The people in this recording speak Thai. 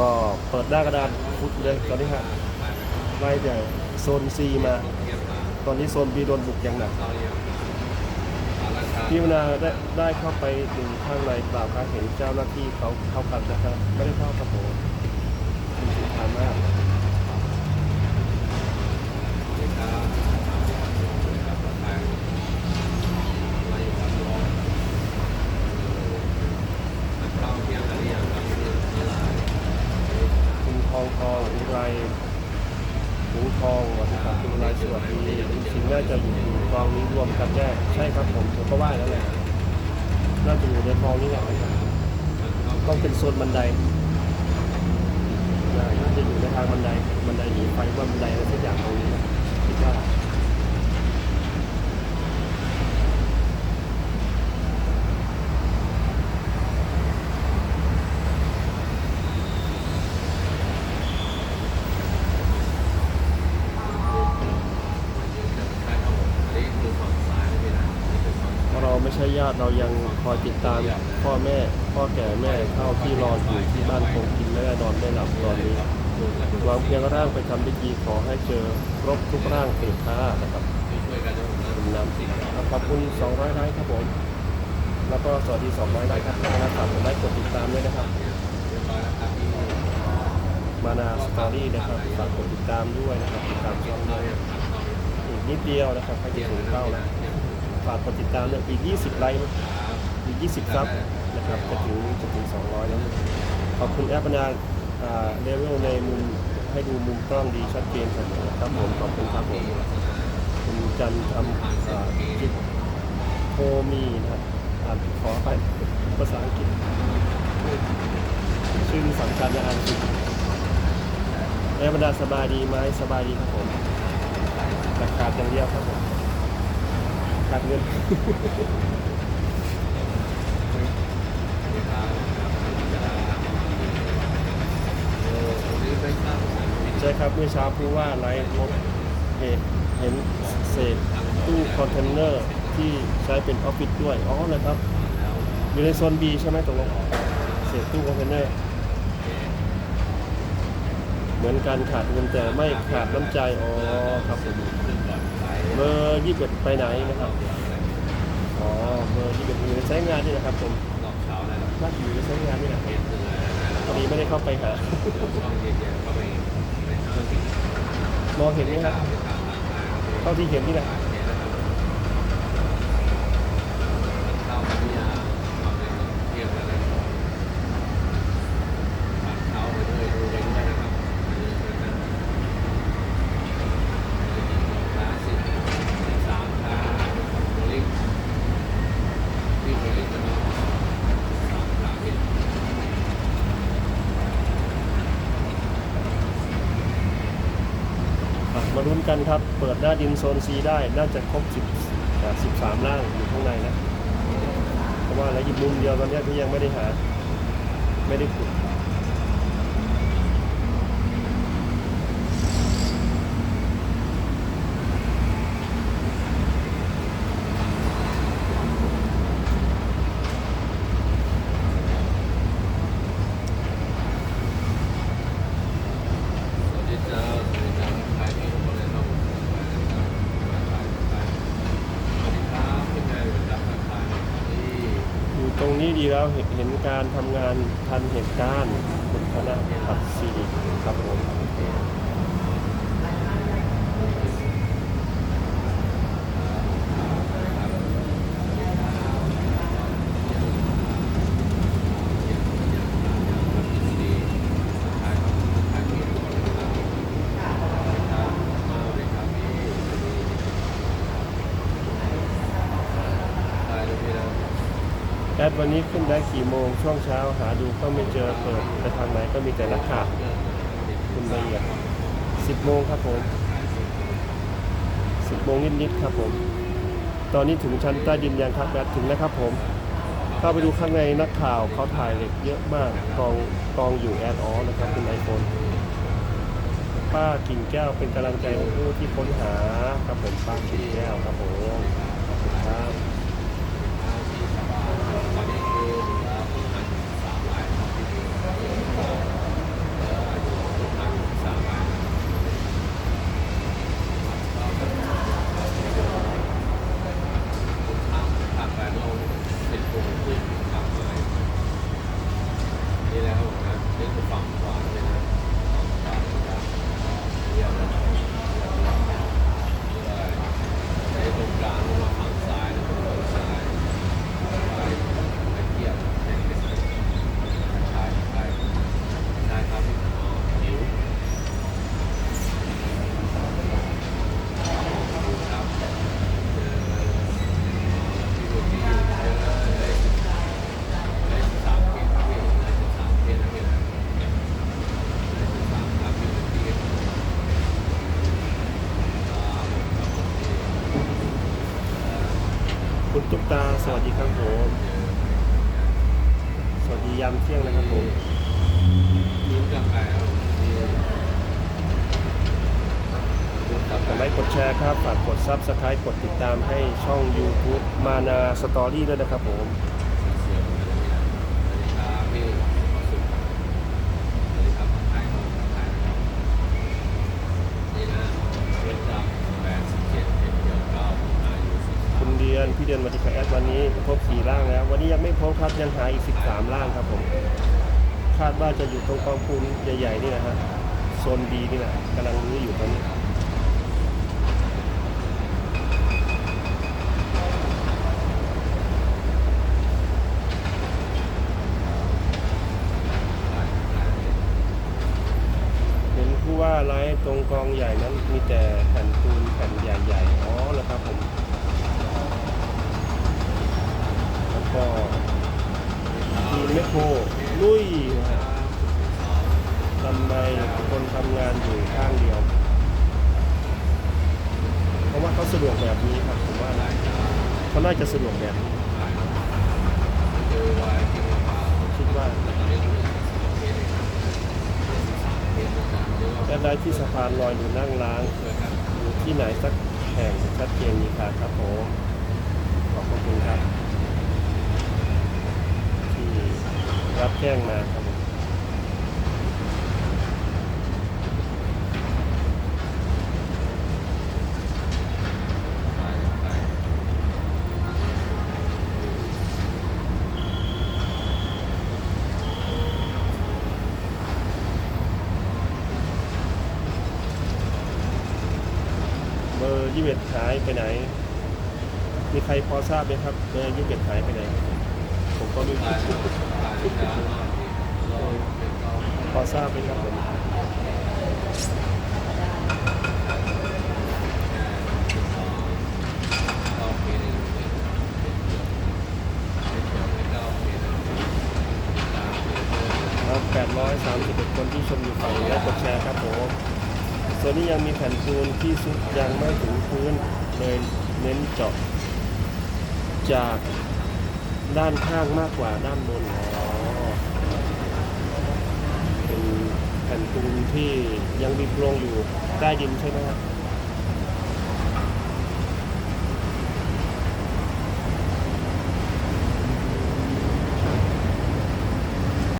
ก็เปิดหน้ากระดานฟุตเลยตอนนี้ฮะไล่จากโซน C มา ตอนนี้โซน B โดนบุกอย่างหนักพี่มนาได้ได้เข้าไปดูข้างในเปล่าครับเห็นเจ้าหน้าที่เขาเข้ากันนะครับไม่ได้เข้าครับผมคุณสุภาพมาก คุณท องทองอุไรหูทองวัดีครับคุณอุไรสวัสดีจริงน่าจะอยู่กองนี้รวมกันแน่ใช่ครับผมผมก็ว่าแล้วแหละน่าจะอยู่ในกองนี้แหละต้องเป็นโซนบันไดน่าจะอยู่ในทางบันไดบันไดหนีไฟว่าบันไดอะไรสักอย่างตรงนี้คิดว่า เรา ไม่ใช่ญาติเรายังคอยติดตามพ่อแม่พ่อแก่แม่เท่าที่รออยู่ที่บ้านคงกินไม่ได้นอนไม่หลับตอนนี้วางเพียงร่างไปทำพิธีขอให้เจอครบทุกร่างเถิดค่านะครับคุณนำขอบคุณ 200ไลค์ครับผม แล้วก็สวัสดี 200ไลค์ครับนะครับฝากกดไลค์กดติดตามด้วยนะครับ มานาสตอรี่นะครับฝากกดติดตามด้วยนะครับติดตามช่องด้วยอีกนิดเดียวนะครับให้ถึงเป้าแล้ว ฝากกดติดตามเลยอีก 20 ไลค์นะอีก 20ซับนะครับจะถึงจะถึง 200 แล้ว ขอบคุณแอปพนาอ่าเลเวลในมุมให้ดูมุมกล้องดีชัดเจนครับครับผมขอบคุณครับผมคุณจันทำจิตโทมีนะครับอ่านขอไปภาษาอังกฤษชื่อสำคัญนอ่านผิดแอปนาสบายดีไหมสบายดีครับผมราคาอย่างเดียวครับผม ขาดเงินใช่ครับเมื่อเช้าพูดว่าไลฟ์พบเหตุเห็นเศษตู้คอนเทนเนอร์ที่ใช้เป็นออฟฟิศด้วยอ๋อเลยครับ อยู่ในโซน B ใช่ไหมตรงนั้นเศษตู้คอนเทนเนอร์เหมือนกันขาดเงินแต่ไม่ขาดน้ำใจอ๋อครับผม เบอร์ยี่สิบไปไหนนะครับ อ๋อ เบอร์ยี่สิบอยู่ในใช้งานนี่นะครับผมน่าจะอยู่ในใช้งานนี่แหละครับพอดีไม่ได้เข้าไปหามองเห็นไหมครับเท่าที่เห็นนี่แหละ รุ้นกันครับ เปิดหน้าดินโซนซีได้ น่าจะครบ10อ่า13ล่างอยู่ข้างในนะ เพราะว่าแล้วยิบมุมเดียวตอนเนี้ยที่ยังไม่ได้หา ไม่ได้ขุด อยู่ตรง นี้ดีแล้วเห็นเห็นการทำงานทันเหตุการณ์คุณธนพัฒน์สิริครับผม แอดวันนี้ขึ้นได้กี่โมง ช่วงเช้าหาดูก็ไม่เจอเปิดไปทางไหนก็มีแต่นักข่าวคุณละเอียดสิบโมงครับผมสิบโมงนิดๆครับผม ตอนนี้ถึงชั้นใต้ดินยังครับแอดถึงแล้วครับผมเข้าไปดูข้างในนักข่าวเขาถ่ายเหล็กเยอะมากกองกองอยู่แอดออนะครับคุณไอโฟนป้ากิ่งแก้วเป็นกำลังใจของผู้ที่ค้นหาครับผมป้ากิ่งแก้วครับผมขอบคุณครับ ฝั่งขวาใช่ไหมฝั่งขวานะครับเลี้ยวแล้วใช้ตรงกลางลงมาฝั่งซ้ายนะครับฝั่งซ้ายไปไปเทียบใช้ไม่ใช่ใช่ใช่ใช่ครับอ๋อหิวครับเจอที่ดูที่อยู่เจอเลย ได้สิบสามเกมครับพี่ได้สิบสามเกมนะพี่นะได้สิบสามครับพี่ที่ครับผมครับผมที่ คุณตุ๊กตาสวัสดีครับผมสวัสดียามเที่ยงนะครับผม ยิ้มกับใครครับผมที่ กดไลค์กด แชร์ครับ ฝากกดซับสไครต์กดติดตามให้ช่อง YouTube มานาสตอรี่ด้วยนะครับผมเสียงมันจะมีนะสวัสดีครับพี่ขอสุขสวัสดีครับทักทายครับทักทายนะครับนี่นะเรื่องจำแปดสิบเจ็ดเจ็ดเดียวเก้าอายุสิบสามคุณเดือนพี่เดือนมาที่แอดวันนี้พบสี่ร่างแล้ว วันนี้ยังไม่พบครับยังหาอีก 13 ร่างครับผม คาดว่าจะอยู่ตรงกองปูนใหญ่ๆนี่นะฮะโซนดีนี่แหละกำลังรื้ออยู่ตอนนี้ เห็นผู้ว่าไลฟ์ ตรงกองใหญ่นั้นมีแต่แผ่นปูนแผ่นใหญ่ๆ อ๋อแล้วครับผมแล้วก็ทีมแมคโครลุยทำไมคนทำงานอยู่ข้างเดียว เพราะว่าเขาสะดวกแบบนี้ครับผมว่าเขาน่าจะสะดวกแบบนี้คิดว่า จะได้ที่สะพานลอยหรือนั่งร้างอยู่ที่ไหนสักแห่งชัดเจนมีค่ะครับผมขอบคุณครับ ที่รับแจ้งมาครับผม เบอร์ยี่สิบหายไปไหน มีใครพอทราบไหมครับเบอร์ยี่สิบหายไปไหน ผมก็ไม่รู้พอทราบไหมครับผมครับ831 คนที่ชมอยู่ฝั่งและกดแชร์ครับผม ส่วนนี้ยังมีแผ่นปูนที่ซุดยังไม่ถึงพื้นเลยเน้นเจาะจากด้านข้างมากกว่าด้านบนเป็นแผ่นปูนที่ยังมีโครงอยู่ใต้ดินใช่ไหมครับ